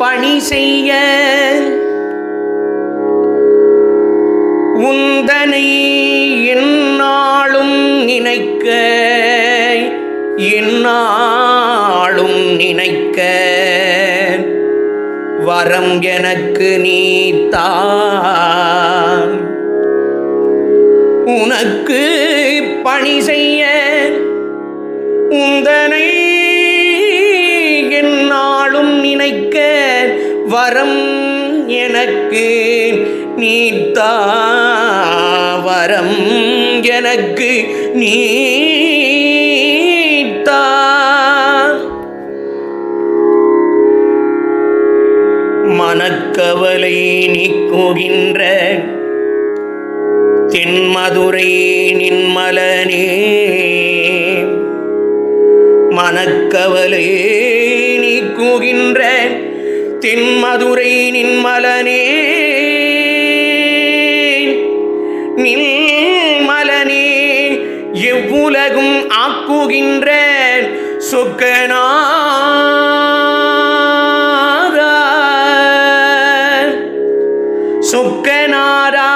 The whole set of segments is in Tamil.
பணி செய்ய. உந்தனை என்னாலும் நினைக்க. என்னாலும் நினைக்க. வரம் எனக்கு நீத்தான் உனக்கு பணி செய்ய. உந்த வரம் எனக்கு நீத்தா வரம் எனக்கு நீத்தா. மனக்கவலை நீக்குகின்ற தென்மதுரை நின்மலனே மனக்கவலை நீக்குகின்ற தென்மதுரை நின்மலனே நின்மலனே எவ்வுலகும் ஆக்குகின்ற சொக்கனாரா சொக்கனாரா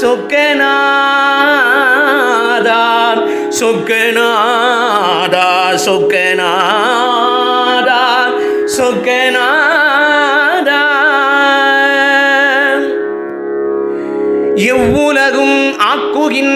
சொக்கனாதா சொக்கனாதா சொக்கனாதா சொக்கனாதா எவ்வுலகும் ஆக்குகின்ற